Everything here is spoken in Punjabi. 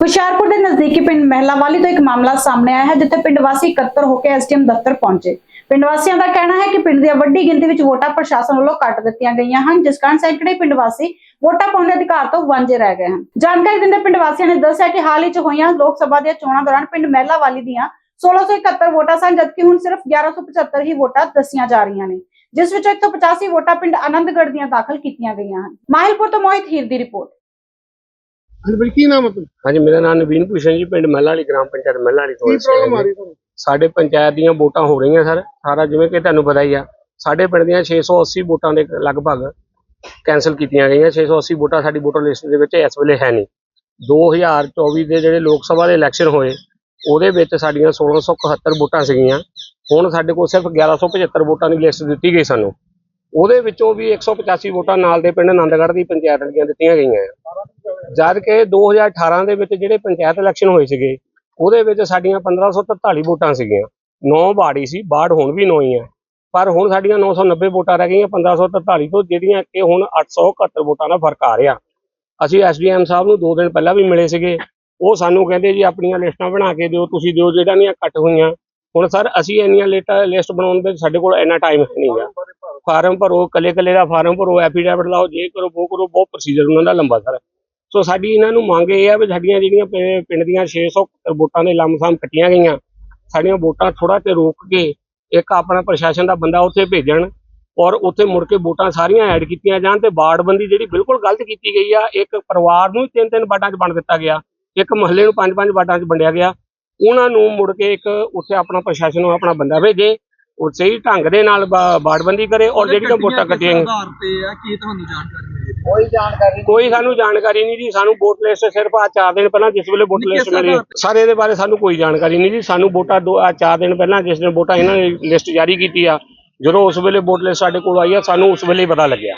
ਹੁਸ਼ਿਆਰਪੁਰ ਦੇ ਨਜ਼ਦੀਕੀ ਪਿੰਡ ਮਹਿਲਾਵਾਲੀ ਤੋਂ ਇੱਕ ਮਾਮਲਾ ਸਾਹਮਣੇ ਆਇਆ ਹੈ, ਜਿੱਥੇ ਪਿੰਡ ਵਾਸੀ ਇਕੱਤਰ ਹੋ ਕੇ ਐਸਡੀਐਮ ਦਫ਼ਤਰ ਪਹੁੰਚੇ। ਪਿੰਡ ਵਾਸੀਆਂ ਦਾ ਕਹਿਣਾ ਹੈ ਕਿ ਪਿੰਡ ਦੀਆਂ ਵੱਡੀ ਗਿਣਤੀ ਵਿੱਚ ਵੋਟਾਂ ਪ੍ਰਸ਼ਾਸਨ ਵੱਲੋਂ ਕੱਟ ਦਿੱਤੀਆਂ ਗਈਆਂ ਹਨ, ਜਿਸ ਕਾਰਨ ਸੈਂਕੜੇ ਪਿੰਡ ਵਾਸੀ ਵੋਟਾਂ ਪਾਉਣ ਦੇ ਅਧਿਕਾਰ ਤੋਂ ਵਾਂਝੇ ਰਹਿ ਗਏ ਹਨ। ਜਾਣਕਾਰੀ ਦਿੰਦੇ ਪਿੰਡ ਵਾਸੀਆਂ ਨੇ ਦੱਸਿਆ ਕਿ ਹਾਲ ਹੀ 'ਚ ਹੋਈਆਂ ਲੋਕ ਸਭਾ ਦੀਆਂ ਚੋਣਾਂ ਦੌਰਾਨ ਪਿੰਡ ਮਹਿਲਾਵਾਲੀ ਦੀਆਂ 1671 ਵੋਟਾਂ ਸਨ, ਜਦਕਿ ਹੁਣ ਸਿਰਫ 1175 ਹੀ ਵੋਟਾਂ ਦੱਸੀਆਂ ਜਾ ਰਹੀਆਂ ਨੇ, ਜਿਸ ਵਿੱਚੋਂ 185 ਵੋਟਾਂ ਪਿੰਡ ਆਨੰਦਗੜ੍ਹ ਦੀਆਂ ਦਾਖਲ ਕੀਤੀਆਂ ਗਈਆਂ ਹਨ। ਮਾਹਿਲਪੁਰ ਤੋਂ ਮੋਹਿਤ ਹੀਰ ਦੀ ਰਿਪੋਰਟ। ਹਾਂਜੀ ਬਈ ਕੀ ਨਾਮ ਹੈ ਤੁਹਾਡਾ? ਹਾਂਜੀ ਮੇਰਾ ਨਾਮ ਨਵੀਨ ਭੂਸ਼ਣ ਜੀ ਪਿੰਡ ਮੱਲਾ ਵਾਲੀ ਗ੍ਰਾਮ ਪੰਚਾਇਤ ਮੱਲਾ ਵਾਲੀ ਤੋਂ ਕੀ ਅਸੀਂ ਆਏ ਪ੍ਰੋਬਲਮ ਆ ਜੀ। ਰਹੀ ਤੁਹਾਨੂੰ? ਸਾਡੇ ਪੰਚਾਇਤ ਦੀਆਂ ਵੋਟਾਂ ਹੋ ਰਹੀਆਂ ਸਰ। ਸਾਰਾ ਜਿਵੇਂ ਕਿ ਤੁਹਾਨੂੰ ਪਤਾ ਹੀ ਆ ਸਾਡੇ ਪਿੰਡ ਦੀਆਂ 680 ਵੋਟਾਂ ਦੇ ਲਗਭਗ ਕੈਨਸਲ ਕੀਤੀਆਂ ਗਈਆਂ। 680 ਵੋਟਾਂ ਸਾਡੀ ਵੋਟਰ ਲਿਸਟ ਦੇ ਵਿੱਚ ਇਸ ਵੇਲੇ ਹੈ ਨਹੀਂ। 2024 ਦੇ ਜਿਹੜੇ ਲੋਕ ਸਭਾ ਦੇ ਇਲੈਕਸ਼ਨ ਹੋਏ ਉਹਦੇ ਵਿੱਚ ਸਾਡੀਆਂ 1671 ਵੋਟਾਂ ਸੀਗੀਆਂ। ਹੁਣ ਸਾਡੇ ਕੋਲ ਸਿਰਫ 1175 ਵੋਟਾਂ ਦੀ ਲਿਸਟ ਦਿੱਤੀ ਗਈ ਸਾਨੂੰ। ਉਹਦੇ ਵਿੱਚੋਂ ਵੀ 185 ਵੋਟਾਂ ਨਾਲ ਦੇ ਪਿੰਡ ਆਨੰਦਗੜ੍ਹ ਦੀ ਪੰਚਾਇਤ ਦੀਆਂ ਦਿੱਤੀਆਂ ਗਈਆਂ। ਆ ਜਦ ਕਿ 2018 ਦੇ ਵਿੱਚ ਜਿਹੜੇ ਪੰਚਾਇਤ ਇਲੈਕਸ਼ਨ ਹੋਏ ਸੀਗੇ, ਉਹਦੇ ਵਿੱਚ ਸਾਡੀਆਂ 1543 ਵੋਟਾਂ ਸੀਗੀਆਂ। 9 ਬਾੜੀ ਸੀ ਬਾੜ ਹੁਣ ਵੀ 9 ਹੀ ਆ। ਪਰ ਹੁਣ ਸਾਡੀਆਂ 990 ਵੋਟਾਂ ਰਹਿ ਗਈਆਂ 1543 ਤੋਂ, ਜਿਹੜੀਆਂ ਕਿ ਹੁਣ 871 ਵੋਟਾਂ ਦਾ ਫ਼ਰਕ ਆ ਰਿਹਾ। ਅਸੀਂ ਐਸਡੀਐਮ ਸਾਹਿਬ ਨੂੰ ਦੋ ਦਿਨ ਪਹਿਲਾਂ ਵੀ ਮਿਲੇ ਸੀਗੇ। ਉਹ ਸਾਨੂੰ ਕਹਿੰਦੇ ਜੀ, ਆਪਣੀਆਂ ਲਿਸਟਾਂ ਬਣਾ ਕੇ ਦਿਓ, ਤੁਸੀਂ ਦਿਓ ਜਿਹੜਾ ਨਹੀਂ ਕੱਟ ਹੋਈਆਂ। ਹੁਣ ਸਰ, ਅਸੀਂ ਇੰਨੀਆਂ ਲਿਸਟ ਬਣਾਉਣ ਦੇ ਸਾਡੇ ਕੋਲ ਇੰਨਾ ਟਾਈਮ ਨਹੀਂ ਗਾ। ਫਾਰਮ ਭਰੋ, ਕੱਲੇ ਕੱਲੇ ਦਾ ਫਾਰਮ ਭਰੋ ਐਫੀਡੈਵਿਟ ਲਾਓ, ਜੇ ਕਰੋ, ਉਹ ਕਰੋ, ਬਹੁਤ ਪ੍ਰੋਸੀਜਰ ਉਹਨਾਂ ਦਾ ਲੰਬਾ ਸਰ। ਸੋ ਸਾਡੀ ਇਹਨਾਂ ਨੂੰ ਮੰਗ ਇਹ ਆ ਵੀ ਸਾਡੀਆਂ ਜਿਹੜੀਆਂ ਪਿੰ- ਪਿੰਡ ਦੀਆਂ 600 ਵੋਟਾਂ ਦੇ ਲੰਮਸਮ ਕੱਟੀਆਂ ਗਈਆਂ, ਸਾਡੀਆਂ ਵੋਟਾਂ ਥੋੜਾ ਤੇ ਰੋਕ ਕੇ ਇੱਕ ਆਪਣਾ ਪ੍ਰਸ਼ਾਸਨ ਦਾ ਬੰਦਾ ਉੱਥੇ ਭੇਜਣ ਔਰ ਉੱਥੇ ਮੁੜ ਕੇ ਵੋਟਾਂ ਸਾਰੀਆਂ ਐਡ ਕੀਤੀਆਂ ਜਾਣ ਤੇ ਵਾਰਡਬੰਦੀ ਜਿਹੜੀ ਬਿਲਕੁਲ ਗਲਤ ਕੀਤੀ ਗਈ ਆ, ਇੱਕ ਪਰਿਵਾਰ ਨੂੰ ਹੀ ਤਿੰਨ ਤਿੰਨ ਵਾਰਡਾਂ 'ਚ ਵੰਡ ਦਿੱਤਾ ਗਿਆ, ਇੱਕ ਮਹੱਲੇ ਨੂੰ ਪੰਜ ਪੰਜ ਵਾਰਡਾਂ 'ਚ ਵੰਡਿਆ ਗਿਆ। ਉਹਨਾਂ ਨੂੰ ਮੁੜ ਕੇ ਇੱਕ ਉੱਥੇ ਆਪਣਾ ਪ੍ਰਸ਼ਾਸਨ ਨੂੰ ਆਪਣਾ ਬੰਦਾ ਭੇਜੇ ਉਹ ਸਹੀ ਢੰਗ ਦੇ ਨਾਲ ਵਾਰਡਬੰਦੀ ਕਰੇ ਔਰ ਜਿਹੜੀਆਂ ਵੋਟਾਂ ਕੱਟੀਆਂ ਆਧਾਰ ਤੇ ਆ? ਕੀ ਤੁਹਾਨੂੰ ਜਾਣਕਾਰੀ ਮਿਲੀ? ਕੋਈ ਸਾਨੂੰ ਜਾਣਕਾਰੀ ਨਹੀਂ ਜੀ ਸਾਨੂੰ ਵੋਟ ਲਿਸਟ ਸਿਰਫ ਆ ਚਾਰ ਦਿਨ ਪਹਿਲਾਂ ਜਿਸ ਵੇਲੇ ਵੋਟ ਲਿਸਟ ਮਿਲੀ। ਸਰ ਇਹਦੇ ਬਾਰੇ ਸਾਨੂੰ ਕੋਈ ਜਾਣਕਾਰੀ ਨਹੀਂ ਜੀ ਸਾਨੂੰ ਵੋਟਾਂ ਦੋ ਆ ਚਾਰ ਦਿਨ ਪਹਿਲਾਂ ਜਿਸ ਦਿਨ ਵੋਟਾਂ ਇਹਨਾਂ ਨੇ ਲਿਸਟ ਜਾਰੀ ਕੀਤੀ ਆ ਜਦੋਂ ਉਸ ਵੇਲੇ ਵੋਟ ਲਿਸਟ ਸਾਡੇ ਕੋਲ ਆਈ ਆ ਸਾਨੂੰ ਉਸ ਵੇਲੇ ਹੀ ਪਤਾ ਲੱਗਿਆ।